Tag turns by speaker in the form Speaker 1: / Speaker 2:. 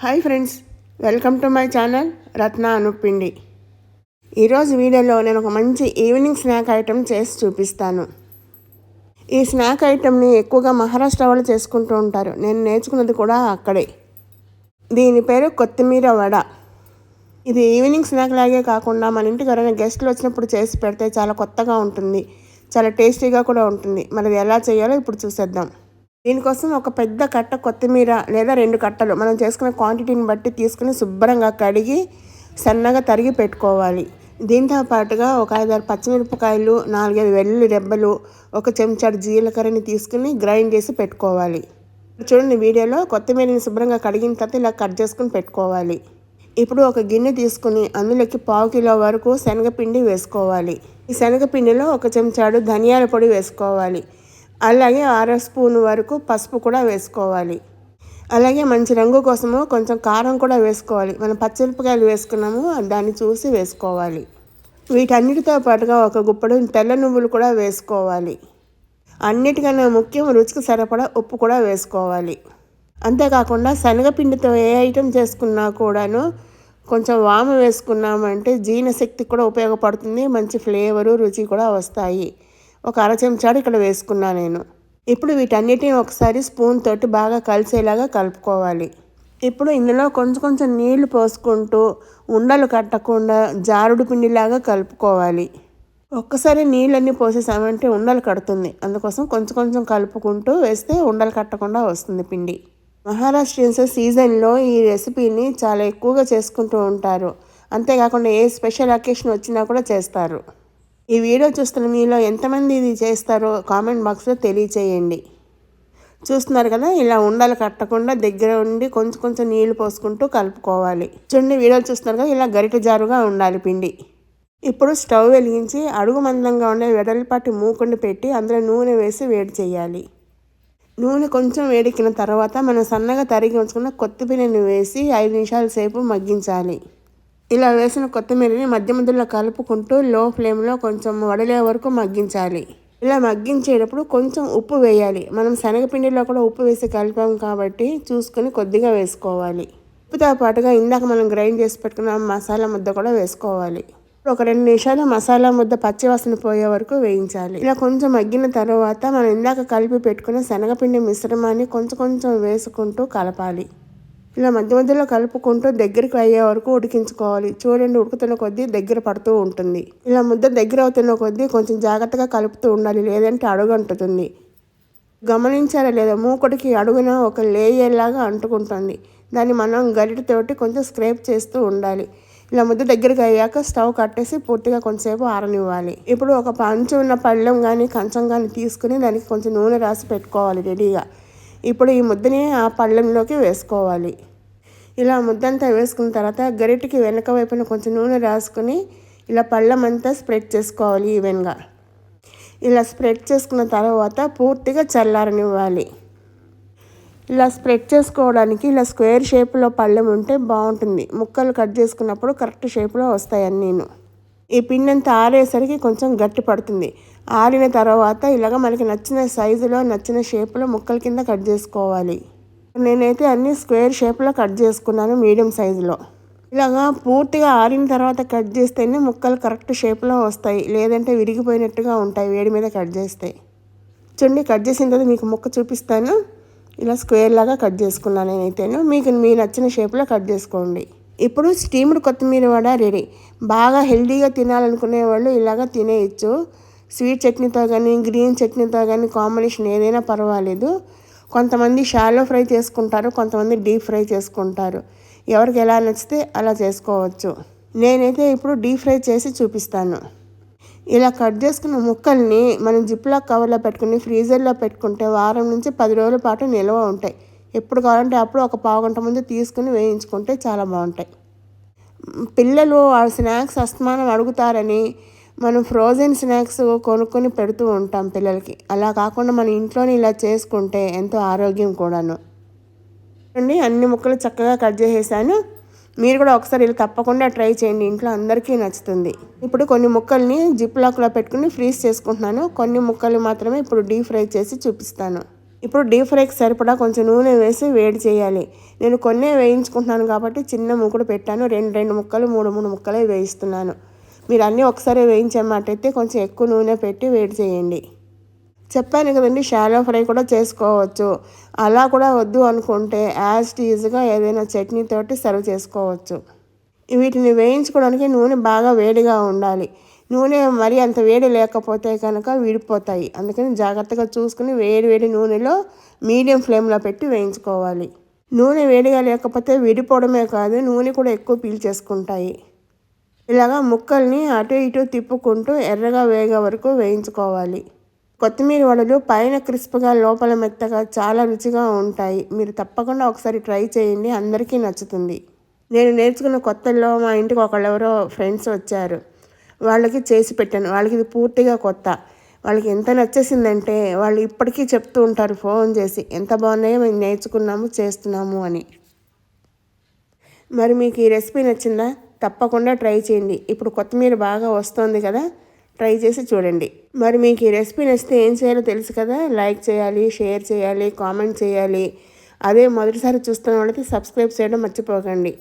Speaker 1: Hi friends welcome to my channel Ratna Anupindi. ఈరోజు వీడియోలో నేను ఒక మంచి ఈవినింగ్ స్నాక్ ఐటెం చేసి చూపిస్తాను. ఈ స్నాక్ ఐటెంని ఎక్కువగా మహారాష్ట్ర వాళ్ళు చేసుకుంటూ ఉంటారు. నేను నేర్చుకున్నది కూడా అక్కడే. దీని పేరు కొత్తిమీర వడ. ఇది ఈవినింగ్ స్నాక్ లాగే కాకుండా మన ఇంటికి ఎవరైనా గెస్ట్లు వచ్చినప్పుడు చేసి పెడితే చాలా కొత్తగా ఉంటుంది. చాలా టేస్టీగా కూడా ఉంటుంది. మరి ఎలా చేయాలో ఇప్పుడు చూసేద్దాం. దీనికోసం ఒక పెద్ద కట్ట కొత్తిమీర లేదా రెండు కట్టలు మనం చేసుకునే క్వాంటిటీని బట్టి తీసుకుని శుభ్రంగా కడిగి సన్నగా తరిగి పెట్టుకోవాలి. దీంతో పాటుగా ఒక ఐదారు పచ్చిమిరపకాయలు నాలుగైదు వెల్లుల్లి రెబ్బలు ఒక చెంచాడు జీలకర్రని తీసుకుని గ్రైండ్ చేసి పెట్టుకోవాలి. చూడండి వీడియోలో కొత్తిమీరని శుభ్రంగా కడిగిన తర్వాత ఇలా కట్ చేసుకుని పెట్టుకోవాలి. ఇప్పుడు ఒక గిన్నె తీసుకుని అందులోకి పావు కిలో వరకు శనగపిండి వేసుకోవాలి. ఈ శనగపిండిలో ఒక చెంచాడు ధనియాల పొడి వేసుకోవాలి. అలాగే అర స్పూన్ వరకు పసుపు కూడా వేసుకోవాలి. అలాగే మంచి రంగు కోసము కొంచెం కారం కూడా వేసుకోవాలి. మనం పచ్చిమిరపకాయలు వేసుకున్నాము దాన్ని చూసి వేసుకోవాలి. వీటన్నిటితో పాటుగా ఒక గుప్పడు తెల్ల నువ్వులు కూడా వేసుకోవాలి. అన్నిటికన్నా ముఖ్యం రుచికి సరిపడా ఉప్పు కూడా వేసుకోవాలి. అంతేకాకుండా శనగపిండితో ఏ ఐటెం చేసుకున్నా కూడాను కొంచెం వాము వేసుకున్నామంటే జీర్ణశక్తి కూడా ఉపయోగపడుతుంది మంచి ఫ్లేవరు రుచి కూడా వస్తాయి. ఒక అర చెంచాడు ఇక్కడ వేసుకున్నా నేను. ఇప్పుడు వీటన్నిటిని ఒకసారి స్పూన్ తోటి బాగా కలిసేలాగా కలుపుకోవాలి. ఇప్పుడు ఇందులో కొంచెం కొంచెం నీళ్ళు పోసుకుంటూ ఉండలు కట్టకుండా జారుడు పిండిలాగా కలుపుకోవాలి. ఒక్కసారి నీళ్ళన్నీ పోసేసామంటే ఉండలు కడుతుంది. అందుకోసం కొంచెం కొంచెం కలుపుకుంటూ వేస్తే ఉండలు కట్టకుండా వస్తుంది పిండి. మహారాష్ట్రియన్స్ సీజన్లో ఈ రెసిపీని చాలా ఎక్కువగా చేసుకుంటూ ఉంటారు. అంతేకాకుండా ఏ స్పెషల్ అకేషన్ వచ్చినా కూడా చేస్తారు. ఈ వీడియో చూస్తున్న మీలో ఎంతమంది ఇది చేస్తారో కామెంట్ బాక్స్లో తెలియచేయండి. చూస్తున్నారు కదా ఇలా ఉండాలి కట్టకుండా దగ్గర ఉండి కొంచెం కొంచెం నీళ్ళు పోసుకుంటూ కలుపుకోవాలి. చూడండి వీడియోలు చూస్తున్నారు కదా ఇలా గరిట జారుగా ఉండాలి పిండి. ఇప్పుడు స్టవ్ వెలిగించి అడుగు మందంగా ఉండే వెడల్పాటి మూకుండి పెట్టి అందులో నూనె వేసి వేడి చేయాలి. నూనె కొంచెం వేడెక్కిన తర్వాత మనం సన్నగా తరిగి ఉంచుకున్న కొత్తిమీరని వేసి ఐదు నిమిషాల సేపు మగ్గించాలి. ఇలా వేసిన కొత్తిమీరని మధ్య మధ్యలో కలుపుకుంటూ లో ఫ్లేమ్లో కొంచెం వడలే వరకు మగ్గించాలి. ఇలా మగ్గించేటప్పుడు కొంచెం ఉప్పు వేయాలి. మనం శనగపిండిలో కూడా ఉప్పు వేసి కలిపాం కాబట్టి చూసుకొని కొద్దిగా వేసుకోవాలి. ఉప్పుతో పాటుగా ఇందాక మనం గ్రైండ్ చేసి పెట్టుకున్న మసాలా ముద్ద కూడా వేసుకోవాలి. ఒక రెండు నిమిషాలు మసాలా ముద్ద పచ్చివాసన పోయే వరకు వేయించాలి. ఇలా కొంచెం మగ్గిన తర్వాత మనం ఇందాక కలిపి పెట్టుకున్న శనగపిండి మిశ్రమాన్ని కొంచెం కొంచెం వేసుకుంటూ కలపాలి. ఇలా మధ్య మధ్యలో కలుపుకుంటూ దగ్గరికి అయ్యే వరకు ఉడికించుకోవాలి. చూడండి ఉడుకుతున్న కొద్దీ దగ్గర పడుతూ ఉంటుంది. ఇలా ముద్ద దగ్గర అవుతున్న కొద్దీ కొంచెం జాగ్రత్తగా కలుపుతూ ఉండాలి లేదంటే అడుగంటుతుంది. గమనించారా లేదా? మూకుడికి అడుగున ఒక లేయర్లాగా అంటుకుంటుంది. దాన్ని మనం గరిటతోటి కొంచెం స్క్రేప్ చేస్తూ ఉండాలి. ఇలా ముద్ద దగ్గరికి అయ్యాక స్టవ్ కట్టేసి పూర్తిగా కొంచెంసేపు ఆరనివ్వాలి. ఇప్పుడు ఒక పంచు ఉన్న పళ్ళెం కానీ కంచం కానీ తీసుకుని దానికి కొంచెం నూనె రాసి పెట్టుకోవాలి రెడీగా ఇప్పుడు ఈ ముద్దని ఆ పళ్ళెంలోకి వేసుకోవాలి. ఇలా ముద్దంతా వేసుకున్న తర్వాత గరిటికి వెనక వైపున కొంచెం నూనె రాసుకుని ఇలా పళ్ళెం అంతా స్ప్రెడ్ చేసుకోవాలి ఈవెన్గా. ఇలా స్ప్రెడ్ చేసుకున్న తర్వాత పూర్తిగా చల్లారనివ్వాలి. ఇలా స్ప్రెడ్ చేసుకోవడానికి ఇలా స్క్వేర్ షేప్లో పళ్ళెం ఉంటే బాగుంటుంది. ముక్కలు కట్ చేసుకున్నప్పుడు కరెక్ట్ షేప్లో వస్తాయని నేను ఈ పిండి అంతా ఆరేసరికి కొంచెం గట్టి పడుతుంది. ఆరిన తర్వాత ఇలాగ మనకి నచ్చిన సైజులో నచ్చిన షేప్లో ముక్కల కింద కట్ చేసుకోవాలి. నేనైతే అన్ని స్క్వేర్ షేప్లో కట్ చేసుకున్నాను మీడియం సైజులో. ఇలాగా పూర్తిగా ఆరిన తర్వాత కట్ చేస్తేనే ముక్కలు కరెక్ట్ షేప్లో వస్తాయి. లేదంటే విరిగిపోయినట్టుగా ఉంటాయి వేడి మీద కట్ చేస్తే. చూడండి కట్ చేసిన తర్వాత మీకు ముక్క చూపిస్తాను. ఇలా స్క్వేర్ లాగా కట్ చేసుకున్నాను నేనైతేను. మీకు మీ నచ్చిన షేప్లో కట్ చేసుకోండి. ఇప్పుడు స్టీమ్డ్ కొత్తిమీర వడ రెడీ. బాగా హెల్దీగా తినాలనుకునే వాళ్ళు ఇలాగ తినేయచ్చు. స్వీట్ చట్నీతో కానీ గ్రీన్ చట్నీతో కానీ కాంబినేషన్ ఏదైనా పర్వాలేదు. కొంతమంది షాలో ఫ్రై చేసుకుంటారు కొంతమంది డీప్ ఫ్రై చేసుకుంటారు. ఎవరికి ఎలా నచ్చితే అలా చేసుకోవచ్చు. నేనైతే ఇప్పుడు డీప్ ఫ్రై చేసి చూపిస్తాను. ఇలా కట్ చేసుకున్న ముక్కల్ని మనం జిప్లా కవర్లో పెట్టుకుని ఫ్రీజర్లో పెట్టుకుంటే వారం నుంచి పది రోజుల పాటు నిల్వ ఉంటాయి. ఎప్పుడు కావాలంటే అప్పుడు ఒక పావు గంట ముందు తీసుకుని వేయించుకుంటే చాలా బాగుంటాయి. పిల్లలు ఆ స్నాక్స్ అస్తమానం అడుగుతారని మనం ఫ్రోజన్ స్నాక్స్ కొనుక్కొని పెడుతూ ఉంటాం పిల్లలకి. అలా కాకుండా మన ఇంట్లోనే ఇలా చేసుకుంటే ఎంతో ఆరోగ్యం కూడాను. అన్ని ముక్కలు చక్కగా కట్ చేసేసాను. మీరు కూడా ఒకసారి ఇలా తప్పకుండా ట్రై చేయండి. ఇంట్లో అందరికీ నచ్చుతుంది. ఇప్పుడు కొన్ని ముక్కల్ని జిప్ లాక్లో పెట్టుకుని ఫ్రీజ్ చేసుకుంటున్నాను. కొన్ని ముక్కలు మాత్రమే ఇప్పుడు డీప్ ఫ్రై చేసి చూపిస్తాను. ఇప్పుడు డీప్ ఫ్రైకి సరిపడా కొంచెం నూనె వేసి వేడి చేయాలి. నేను కొన్నే వేయించుకుంటున్నాను కాబట్టి చిన్న ముక్కుడు పెట్టాను. రెండు రెండు ముక్కలు మూడు మూడు ముక్కలే వేయిస్తున్నాను. మీరు అన్నీ ఒకసారి వేయించమాటైతే కొంచెం ఎక్కువ నూనె పెట్టి వేడి చేయండి. చెప్పాను కదండి షాలో ఫ్రై కూడా చేసుకోవచ్చు. అలా కూడా వద్దు అనుకుంటే యాజ్ టీజ్గా ఏదైనా చట్నీతోటి సర్వ్ చేసుకోవచ్చు. వీటిని వేయించుకోవడానికి నూనె బాగా వేడిగా ఉండాలి. నూనె మరీ అంత వేడి లేకపోతే కనుక విడిపోతాయి. అందుకని జాగ్రత్తగా చూసుకుని వేడి వేడి నూనెలో మీడియం ఫ్లేమ్లో పెట్టి వేయించుకోవాలి. నూనె వేడిగా లేకపోతే విడిపోవడమే కాదు నూనె కూడా ఎక్కువ పీల్చేసుకుంటాయి. ఇలాగా ముక్కల్ని అటు ఇటు తిప్పుకుంటూ ఎర్రగా వేగే వరకు వేయించుకోవాలి. కొత్తిమీర వడలు పైన క్రిస్ప్గా లోపల మెత్తగా చాలా రుచిగా ఉంటాయి. మీరు తప్పకుండా ఒకసారి ట్రై చేయండి. అందరికీ నచ్చుతుంది. నేను నేర్చుకున్న కొత్తల్లో మా ఇంటికి ఒకళ్ళెవరో ఫ్రెండ్స్ వచ్చారు. వాళ్ళకి చేసి పెట్టాను. వాళ్ళకి ఇది పూర్తిగా కొత్త. వాళ్ళకి ఎంత నచ్చేసిందంటే వాళ్ళు ఇప్పటికీ చెప్తూ ఉంటారు ఫోన్ చేసి ఎంత బాగున్నాయో మేము నేర్చుకున్నాము చేస్తున్నాము అని. మరి మీకు ఈ రెసిపీ నచ్చిందా? తప్పకుండా ట్రై చేయండి. ఇప్పుడు కొత్తిమీర బాగా వస్తుంది కదా ట్రై చేసి చూడండి. మరి మీకు ఈ రెసిపీ నచ్చితే ఏం చేయాలో తెలుసు కదా లైక్ చేయాలి షేర్ చేయాలి కామెంట్ చేయాలి. అదే మొదటిసారి చూస్తున్న వాళ్ళకి సబ్స్క్రైబ్ చేయడం మర్చిపోకండి.